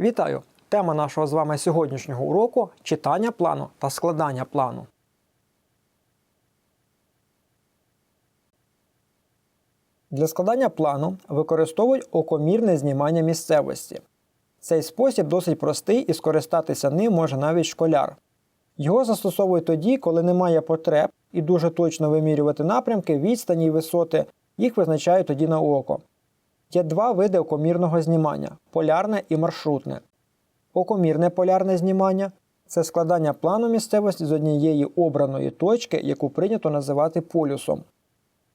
Вітаю! Тема нашого з вами сьогоднішнього уроку читання плану та складання плану. Для складання плану використовують окомірне знімання місцевості. Цей спосіб досить простий і скористатися ним може навіть школяр. Його застосовують тоді, коли немає потреб і дуже точно вимірювати напрямки, відстані і висоти, їх визначають тоді на око. Є два види окомірного знімання полярне і маршрутне. Окомірне полярне знімання це складання плану місцевості з однієї обраної точки, яку прийнято називати полюсом.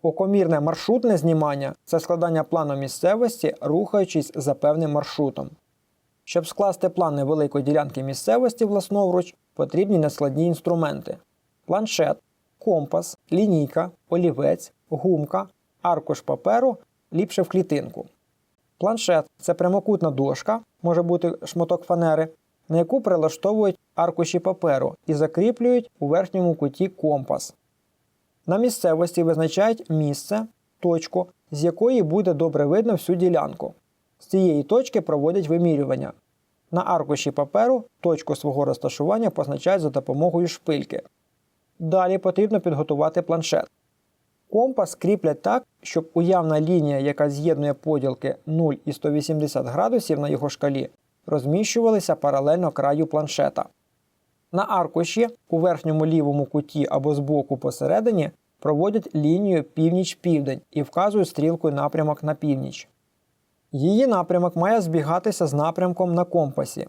Окомірне маршрутне знімання це складання плану місцевості, рухаючись за певним маршрутом. Щоб скласти план невеликої ділянки місцевості власновруч, потрібні нескладні інструменти: планшет, компас, лінійка, олівець, гумка, аркуш паперу, ліпше в клітинку. Планшет це прямокутна дошка, може бути шматок фанери, на яку прилаштовують аркуші паперу і закріплюють у верхньому куті компас. На місцевості визначають місце, точку, з якої буде добре видно всю ділянку. З цієї точки проводять вимірювання. На аркуші паперу точку свого розташування позначають за допомогою шпильки. Далі потрібно підготувати планшет. Компас кріплять так, щоб уявна лінія, яка з'єднує поділки 0 і 180 градусів на його шкалі, розміщувалися паралельно краю планшета. На аркуші у верхньому лівому куті або збоку посередині проводять лінію північ-південь і вказують стрілкою напрямок на північ. Її напрямок має збігатися з напрямком на компасі.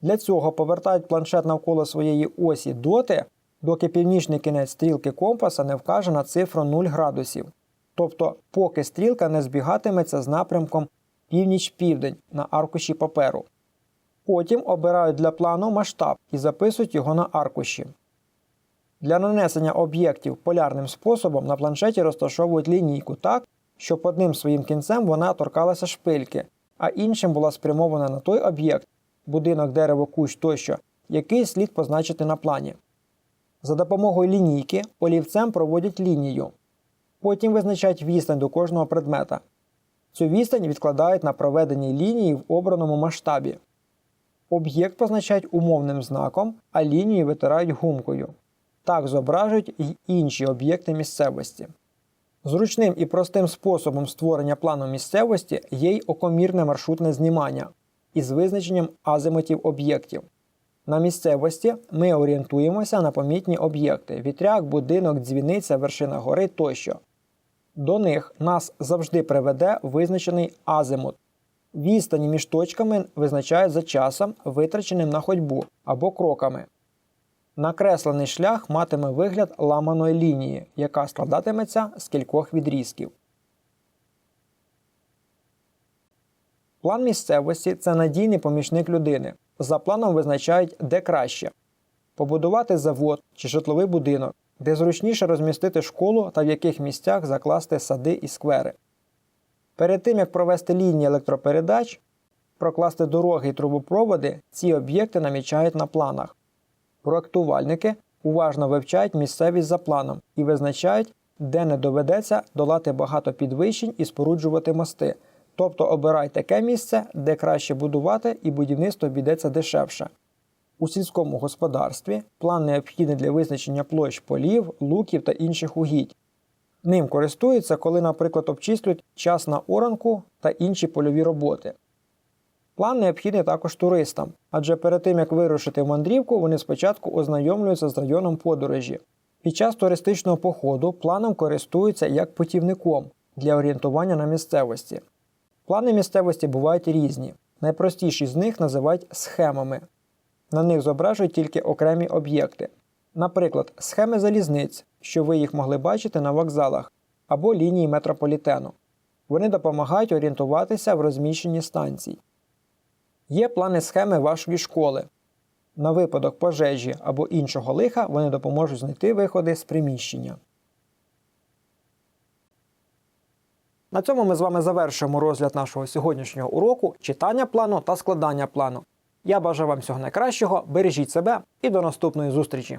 Для цього повертають планшет навколо своєї осі доти, доки північний кінець стрілки компаса не вкаже на цифру 0 градусів. Тобто, поки стрілка не збігатиметься з напрямком північ-південь на аркуші паперу. Потім обирають для плану масштаб і записують його на аркуші. Для нанесення об'єктів полярним способом на планшеті розташовують лінійку так, щоб одним своїм кінцем вона торкалася шпильки, а іншим була спрямована на той об'єкт будинок, дерево, кущ тощо, який слід позначити на плані. За допомогою лінійки олівцем проводять лінію. Потім визначають відстань до кожного предмета. Цю відстань відкладають на проведеній лінії в обраному масштабі. Об'єкт позначають умовним знаком, а лінію витирають гумкою. Так зображують й інші об'єкти місцевості. Зручним і простим способом створення плану місцевості є й окомірне маршрутне знімання із визначенням азимутів об'єктів. На місцевості ми орієнтуємося на помітні об'єкти вітряк, будинок, дзвіниця, вершина гори тощо. До них нас завжди приведе визначений азимут. Відстані між точками визначають за часом, витраченим на ходьбу або кроками. Накреслений шлях матиме вигляд ламаної лінії, яка складатиметься з кількох відрізків. План місцевості це надійний помічник людини. За планом визначають, де краще побудувати завод чи житловий будинок, де зручніше розмістити школу та в яких місцях закласти сади і сквери. Перед тим як провести лінії електропередач, прокласти дороги і трубопроводи, ці об'єкти намічають на планах. Проектувальники уважно вивчають місцевість за планом і визначають, де не доведеться долати багато підвищень і споруджувати мости. Тобто обирай таке місце, де краще будувати і будівництво обійдеться дешевше. У сільському господарстві план необхідний для визначення площ полів, луків та інших угідь. Ним користуються, коли, наприклад, обчислюють час на оранку та інші польові роботи. План необхідний також туристам, адже перед тим як вирушити в мандрівку, вони спочатку ознайомлюються з районом подорожі. Під час туристичного походу планом користуються як путівником для орієнтування на місцевості. Плани місцевості бувають різні. Найпростіші з них називають схемами. На них зображують тільки окремі об'єкти. Наприклад, схеми залізниць, що ви їх могли бачити на вокзалах, або лінії метрополітену. Вони допомагають орієнтуватися в розміщенні станцій. Є плани схеми вашої школи. На випадок пожежі або іншого лиха вони допоможуть знайти виходи з приміщення. На цьому ми з вами завершуємо розгляд нашого сьогоднішнього уроку читання плану та складання плану. Я бажаю вам всього найкращого, бережіть себе і до наступної зустрічі!